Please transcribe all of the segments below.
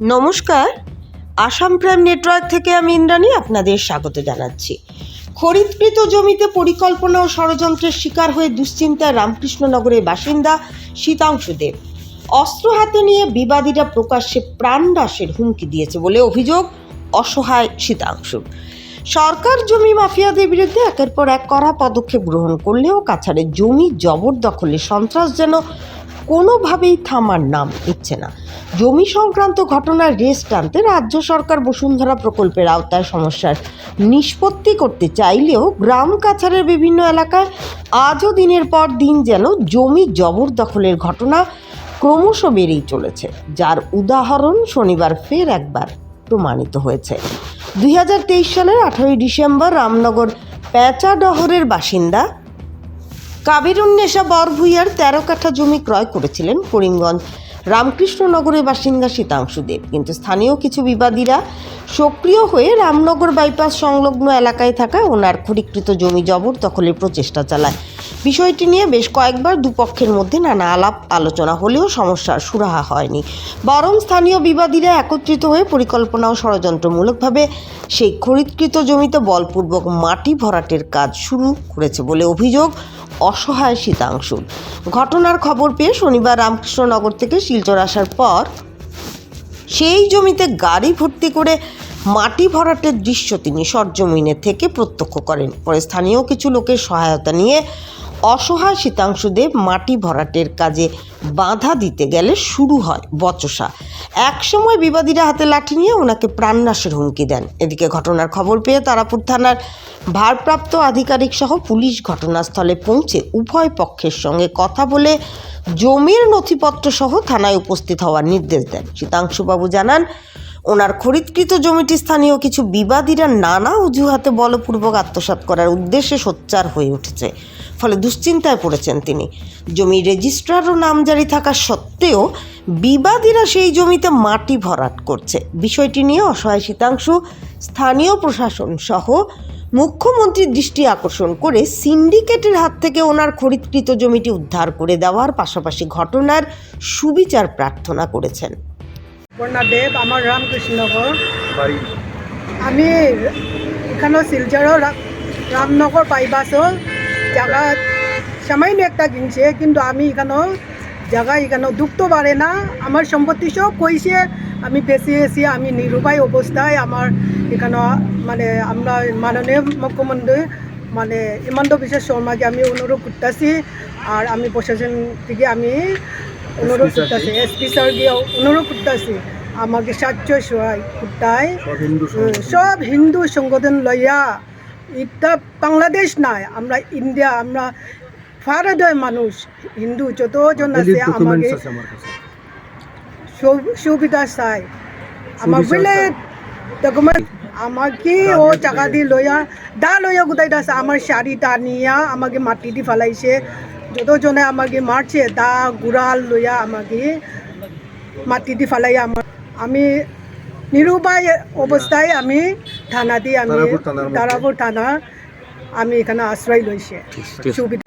নমস্কার। Assam prime network থেকে আমি ইন্দ্রাণী আপনাদের স্বাগত জানাচ্ছি। খরিদকৃত জমিতে পরিকল্পনা ও ষড়যন্ত্রের শিকার হয়ে দুশ্চিন্তায় রামকৃষ্ণনগরের বাসিন্দা শীতাংশু দেব। অস্ত্র হাতে নিয়ে বিবাদীরা প্রকাশ্যে প্রাণনাশের হুমকি দিয়েছে বলে অভিযোগ অসহায় শীতাংশু। সরকার জমি মাফিয়াদের বিরুদ্ধে একের পর এক কড়া পদক্ষেপ গ্রহণ করলেও কাছাড়ে জমি জবরদখলে সন্ত্রাস যেন কোনোভাবেই থামার নাম নিচ্ছে না। জমি সংক্রান্ত ঘটনার রেস টানতে রাজ্য সরকার বসুন্ধরা প্রকল্পের আওতায় সমস্যার নিষ্পত্তি করতে চাইলেও গ্রাম কাছাড়ের বিভিন্ন এলাকায় আজও দিনের পর দিন যেন জমি জবরদখলের ঘটনা ক্রমশ বেড়েই চলেছে, যার উদাহরণ শনিবার ফের একবার প্রমাণিত হয়েছে। দুই হাজার তেইশ সালের আঠারোই ডিসেম্বর রামনগর প্যাঁচাডহরের বাসিন্দা কাবিরুন্নেশা বরভুইয়ার তেরো কাঠা জমি ক্রয় করেছিলেন করিমগঞ্জ। রামকৃষ্ণনগরের বাসিন্দা শীতাংশু দেব। কিন্তু স্থানীয় কিছু বিবাদীরা সক্রিয় হয়ে রামনগর বাইপাস সংলগ্ন এলাকায় থাকা ওনার খরিকৃত জমি জবর জবরদখলের প্রচেষ্টা চালায়। বিষয়টি নিয়ে বেশ কয়েকবার দুপক্ষের মধ্যে নানা আলাপ আলোচনা হলেও সমস্যার সুরাহা হয়নি। বরং স্থানীয় বিবাদীরা একত্রিত হয়ে পরিকল্পনা ও ষড়যন্ত্রমূলকভাবে সেই খরিদকৃত জমিতে বলপূর্বক মাটি ভরাটের কাজ শুরু করেছে বলে অভিযোগ অসহায় শীতাংশুর ঘটনার খবর পেয়ে শনিবার রামকৃষ্ণনগর থেকে শিলচর আসার পর সেই জমিতে গাড়ি ভর্তি করে মাটি ভরাটের দৃশ্য তিনি সরজমিনে থেকে প্রত্যক্ষ করেন। পরে স্থানীয় কিছু লোকের সহায়তা নিয়ে অসহায় শীতাংশুদেব মাটি ভরাটের কাজে বাধা দিতে গেলে শুরু হয় বচসা। একসময় বিবাদীরা হাতে লাঠি নিয়ে ওনাকে প্রাণনাশের হুমকি দেন। এদিকে ঘটনার খবর পেয়ে তারাপুর থানার ভারপ্রাপ্ত আধিকারিক সহ পুলিশ ঘটনাস্থলে পৌঁছে উভয় পক্ষের সঙ্গে কথা বলে জমির নথিপত্র সহ থানায় উপস্থিত হওয়ার নির্দেশ দেন। শীতাংশুবাবু জানান ওনার খরিদকৃত জমিটি স্থানীয় কিছু বিবাদীরা নানা অজুহাতে বলপূর্বক আত্মসাৎ করার উদ্দেশ্যে সোচ্চার হয়ে উঠেছে। ফলে দুশ্চিন্তায় পড়েছেন তিনি। জমি রেজিস্ট্রার ও নামজারি থাকা সত্ত্বেও বিবাদীরা সেই জমিতে মাটি ভরাট করছে। বিষয়টি নিয়ে অসহায় শীতাংশ, স্থানীয় প্রশাসন সহ মুখ্যমন্ত্রীর দৃষ্টি আকর্ষণ করে সিন্ডিকেটের হাত থেকে ওনার খরিদকৃত জমিটি উদ্ধার করে দেওয়ার পাশাপাশি ঘটনার সুবিচার প্রার্থনা করেছেন। কন্যা দেব আমার রামকৃষ্ণনগর বাড়ি আমি এখানে শিলচৰৰ রা- রামনগর বাইবাসও জায়গা সামান্য একটা কিনছে কিন্তু আমি এখানে জায়গা এখানে ঢুকতে পারে না। আমার সম্পত্তি সব কইছে আমি বেশি এসে আমি নিরুপায় অবস্থায় আমার এখানে মানে আমরা মাননীয় মুখ্যমন্ত্রী মানে হিমন্ত বিশ্ব শর্মাকে আমি অনুরোধ করতেছি আর আমি প্রশাসন থেকে আমি অনুরোধ SP স্যারকে? করতেছি এসপি অনুরোধ করতেছি আমাকে সাহায্য সহায় করতাই। সব হিন্দু সংগঠন। লইয়া এটা বাংলাদেশ নাই আমরা ইন্ডিয়া আমরা ভারতের মানুষ হিন্দু যতজন আছে আমাকে সুবিধা চাই। আমার বলে ডকুমেন্ট আমাকে ও টাকা দি লইয়া দা লইয়া গোটাই আছে? আমার শাড়িটা নিয়া আমাকে মাটি দি ফেলাইছে। যতজনে আমাকে মারছে দা গুড়াল লইয়া আমাকে মাটি দি ফেলাইয়া আমার আমি নিরুপায় অবস্থায় আমি থানা দি আমি তারাপুর। থানা আমি এখানে আশ্রয় লইছে।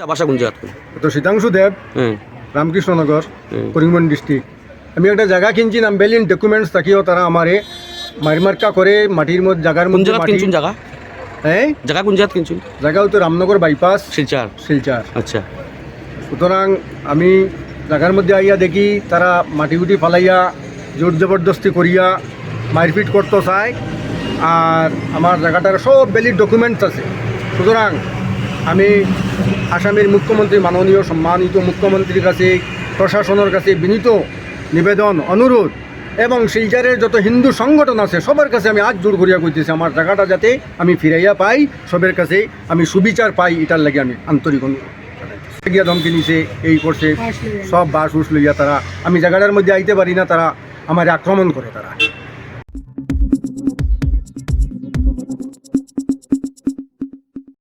জায়গা তো শীতাংশু দেব রামকৃষ্ণনগর। করিমগঞ্জ ডিস্ট্রিক্ট। আমি একটা জায়গা কিনছি নাম বেলিন ডকুমেন্টস থাকিও তারা আমারে মারিমার্কা করে মাটির মধ্যে জায়গার মধ্যে জায়গা জায়গা? হ্যাঁ? জায়গা কোন জায়গা কিনছুন? জায়গাও তো রামনগর বাইপাস শিলচার। শিলচার। আচ্ছা। সুতরাং আমি জায়গার মধ্যে আইয়া দেখি তারা মাটি গুটি ফালাইয়া, জোর জবরদস্তি করিয়া মারপিট করতে চায় আর আমার জায়গাটার সব ভ্যালিড ডকুমেন্টস আছে। সুতরাং আমি আসামের মুখ্যমন্ত্রী, মাননীয় সম্মানিত মুখ্যমন্ত্রীর কাছে, প্রশাসনের কাছে বিনীত নিবেদন, অনুরোধ এবং শিলচারের যত হিন্দু সংগঠন আছে, সবার কাছে আমি আজ জোর করিয়া কইতেছি, আমার জায়গাটা যাতে আমি ফিরাইয়া পাই, সবের কাছে আমি সুবিচার পাই, এটার লাগে আমি আন্তরিক অনুরোধ। গিয়া ধমকি নিছে এই করছে সব বাস উস লইয়া তারা আমি জায়গাটার মধ্যে আইতে পারি না তারা আমার আক্রমণ করে তারা।